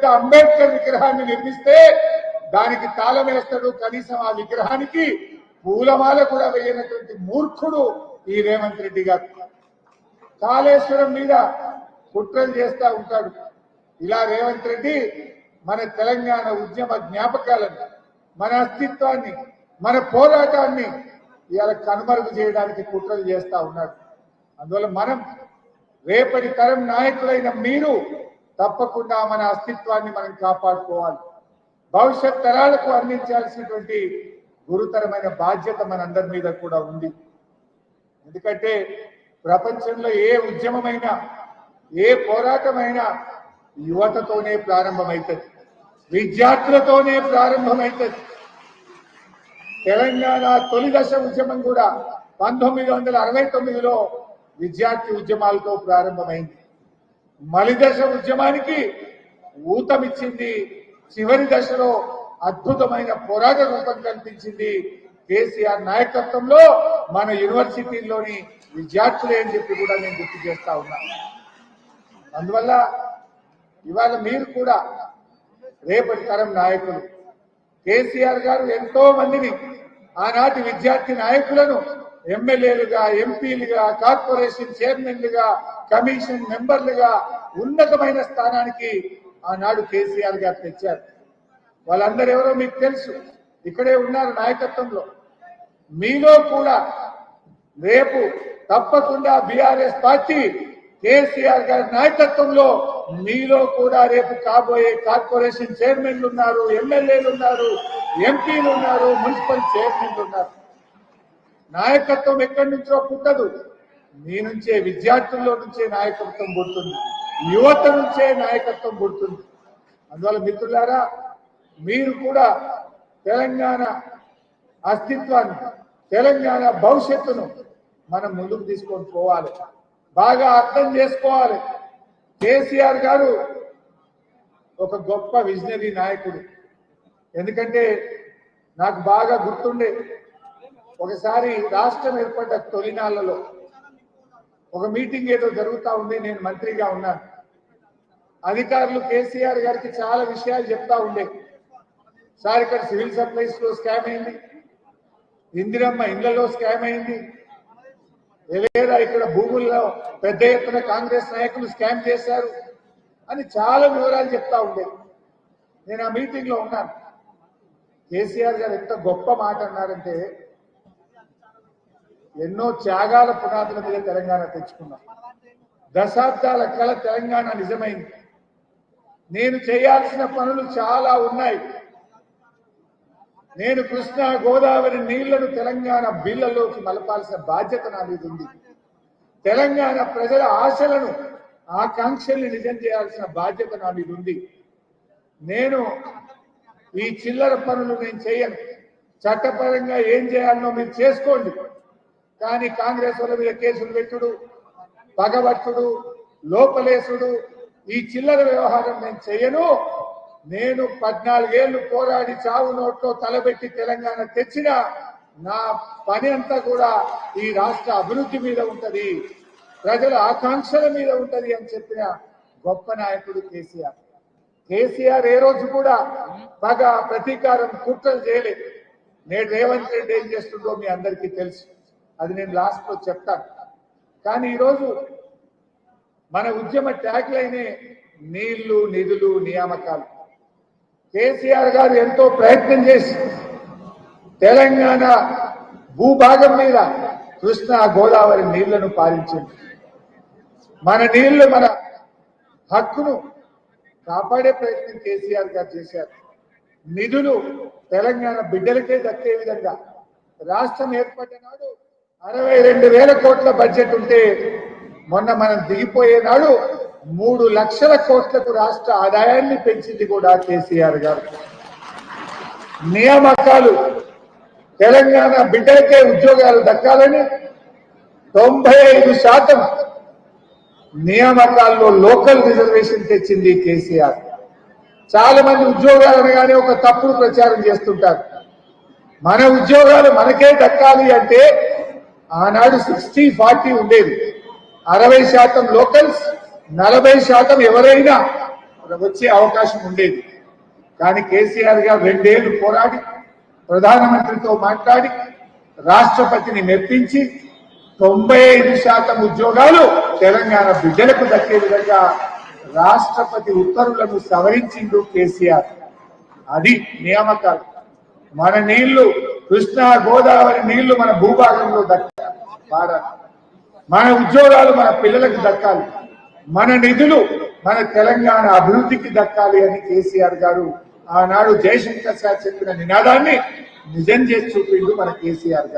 పెద్ద అంబేద్కర్ విగ్రహాన్ని నిర్మిస్తే దానికి తాళం వేస్తాడు కనీసం ఆ విగ్రహానికి పూలమాల కూడా వేయనటువంటి మూర్ఖుడు ఈ రేవంత్ రెడ్డి గారు. కాళేశ్వరం మీద కుట్రలు చేస్తా ఉంటాడు. ఇలా రేవంత్ రెడ్డి మన తెలంగాణ ఉద్యమ జ్ఞాపకాలను మన అస్తిత్వాన్ని మన పోరాటాన్ని ఇవాళ కనుమరుగు చేయడానికి కుట్రలు చేస్తా ఉన్నాడు. అందువల్ల మనం రేపటి తరం నాయకులైన మీరు తప్పకుండా మన అస్తిత్వాన్ని మనం కాపాడుకోవాలి. భవిష్యత్ తరాలకు అందించాల్సినటువంటి గురుతరమైన బాధ్యత మనందరి మీద కూడా ఉంది. ఎందుకంటే ప్రపంచంలో ఏ ఉద్యమమైనా ఏ పోరాటమైనా యువతతోనే ప్రారంభమవుతుంది విద్యార్థులతోనే ప్రారంభమవుతుంది తెలంగాణ తొలి దశ ఉద్యమం కూడా పంతొమ్మిది వందల అరవై తొమ్మిదిలో విద్యార్థి ఉద్యమాలతో ప్రారంభమైంది. మలిదశ ఉద్యమానికి ఊతమిచ్చింది. చివరి దశలో అద్భుతమైన పోరాట రూపం కల్పించింది కేసీఆర్ నాయకత్వంలో మన యూనివర్సిటీల్లోని విద్యార్థులే అని చెప్పి కూడా నేను గుర్తు చేస్తా ఉన్నా. అందువల్ల ఇవాళ మీరు కూడా రేపటి తరం నాయకులు కేసీఆర్ గారు ఎంతో మందిని ఆనాటి విద్యార్థి నాయకులను ఎమ్మెల్యేలుగా ఎంపీలుగా కార్పొరేషన్ చైర్మన్లుగా కమిషన్ మెంబర్లుగా ఉన్నతమైన స్థానానికి ఆనాడు కేసీఆర్ గారు తెచ్చారు. వాళ్ళందరూ ఎవరో మీకు తెలుసు. ఇక్కడే ఉన్నారు నాయకత్వంలో. మీలో కూడా రేపు తప్పకుండా బీఆర్ఎస్ పార్టీ కేసీఆర్ గారి నాయకత్వంలో మీలో కూడా రేపు కాబోయే కార్పొరేషన్ చైర్మన్లు ఉన్నారు ఎమ్మెల్యేలు ఉన్నారు ఎంపీలు ఉన్నారు మున్సిపల్ చైర్మన్లు ఉన్నారు. నాయకత్వం ఎక్కడి నుంచో పుట్టదు. మీ నుంచే విద్యార్థుల్లో నుంచే నాయకత్వం పుడుతుంది. యువత నుంచే నాయకత్వం పుడుతుంది. అందువల్ల మిత్రులారా మీరు కూడా తెలంగాణ అస్తిత్వాన్ని తెలంగాణ భవిష్యత్తును మనం ముందుకు తీసుకొని పోవాలి. బాగా అర్థం చేసుకోవాలి. కేసీఆర్ గారు ఒక గొప్ప విజనరీ నాయకుడు. ఎందుకంటే నాకు బాగా గుర్తుండే ఒకసారి రాష్ట్రం ఏర్పడ్డ తొలినాళ్ళలో ఒక మీటింగ్ ఏదో జరుగుతా ఉంది నేను మంత్రిగా ఉన్నాను అధికారులు కేసీఆర్ గారికి చాలా విషయాలు చెప్తా ఉండే. సార్ ఇక్కడ సివిల్ సప్లైస్లో స్కామ్ అయింది. ఇందిరమ్మ ఇళ్ళలో స్కామ్ అయింది. లేదా ఇక్కడ భూముల్లో పెద్ద ఎత్తున కాంగ్రెస్ నాయకులు స్కామ్ చేశారు అని చాలా వివరాలు చెప్తా ఉండే. నేను ఆ మీటింగ్లో ఉన్నాను. కేసీఆర్ గారు ఎంత గొప్ప మాట అన్నారంటే ఎన్నో త్యాగాల పునాదుల మీద తెలంగాణ తెచ్చుకున్నాం. దశాబ్దాల కల తెలంగాణ నిజమైంది. నేను చేయాల్సిన పనులు చాలా ఉన్నాయి. నేను కృష్ణా గోదావరి నీళ్ళను తెలంగాణ బిల్లలోకి మలపాల్సిన బాధ్యత నా మీద ఉంది. తెలంగాణ ప్రజల ఆశలను ఆకాంక్షల్ని నిజం చేయాల్సిన బాధ్యత నా మీద ఉంది. నేను ఈ చిల్లర పనులు నేను చేయను. చట్టపరంగా ఏం చేయాలనో మీరు చేసుకోండి. కానీ కాంగ్రెస్ వాళ్ళ మీద కేసులు పెట్టుడు పగబట్టుడు లోపలేసుడు. ఈ చిల్లర వ్యవహారం నేను చేయను. నేను పద్నాలుగేళ్ళు పోరాడి చావు నోట్లో తలబెట్టి తెలంగాణ తెచ్చిన నా పని అంతా కూడా ఈ రాష్ట్ర అభివృద్ధి మీద ఉంటది ప్రజల ఆకాంక్షల మీద ఉంటది అని చెప్పిన గొప్ప నాయకుడు కేసీఆర్. కేసీఆర్ ఏ రోజు కూడా బాగా ప్రతీకారం కుట్రలు చేయలేదు. నేడు రేవంత్ రెడ్డి ఏం చేస్తుండో మీ అందరికీ తెలుసు. అది నేను లాస్ట్లో చెప్తాను. కానీ ఈరోజు మన ఉద్యమ ట్యాగ్ లైనే నీళ్ళు నిధులు నియామకాలు. కేసీఆర్ గారు ఎంతో ప్రయత్నం చేసి తెలంగాణ భూభాగం మీద కృష్ణా గోదావరి నీళ్ళను పాలించింది. మన నీళ్ళు మన హక్కును కాపాడే ప్రయత్నం కేసీఆర్ గారు చేశారు. నిధులు తెలంగాణ బిడ్డలకే దక్కే విధంగా రాష్ట్రం ఏర్పడ్డ నాడు అరవై రెండు వేల కోట్ల బడ్జెట్ ఉంటే మొన్న మనం దిగిపోయేనాడు మూడు లక్షల కోట్లకు రాష్ట్ర ఆదాయాన్ని పెంచింది కూడా కేసీఆర్ గారు. నియామకాలు తెలంగాణ బిడ్డలకే ఉద్యోగాలు దక్కాలని తొంభై ఐదు శాతం నియామకాల్లో లోకల్ రిజర్వేషన్ తెచ్చింది కేసీఆర్. చాలా మంది ఉద్యోగాలు అనగానే ఒక తప్పుడు ప్రచారం చేస్తుంటారు. మన ఉద్యోగాలు మనకే దక్కాలి అంటే ఆనాడు సిక్స్టీ ఫార్టీ ఉండేది. అరవై శాతం లోకల్స్ నలభై శాతం ఎవరైనా వచ్చే అవకాశం ఉండేది. కానీ కేసీఆర్ గారు రెండేళ్ళు పోరాడి ప్రధానమంత్రితో మాట్లాడి రాష్ట్రపతిని మెప్పించి తొంభై ఐదు శాతం ఉద్యోగాలు తెలంగాణ బిడ్డలకు దక్కే విధంగా రాష్ట్రపతి ఉత్తర్వులను సవరించిండు కేసీఆర్. అది నియామకాలు. మన నీళ్ళు కృష్ణా గోదావరి నీళ్ళు మన భూభాగంలో దక్కాలి వాడాలి మన ఉద్యోగాలు మన పిల్లలకు దక్కాలి. మన నిధులు మన తెలంగాణ అభివృద్ధికి దక్కాలి అని కేసీఆర్ గారు ఆనాడు జయశంకర్ సార్ చెప్పిన నినాదాన్ని నిజం చేసి చూపిండు మన కేసీఆర్ గారు.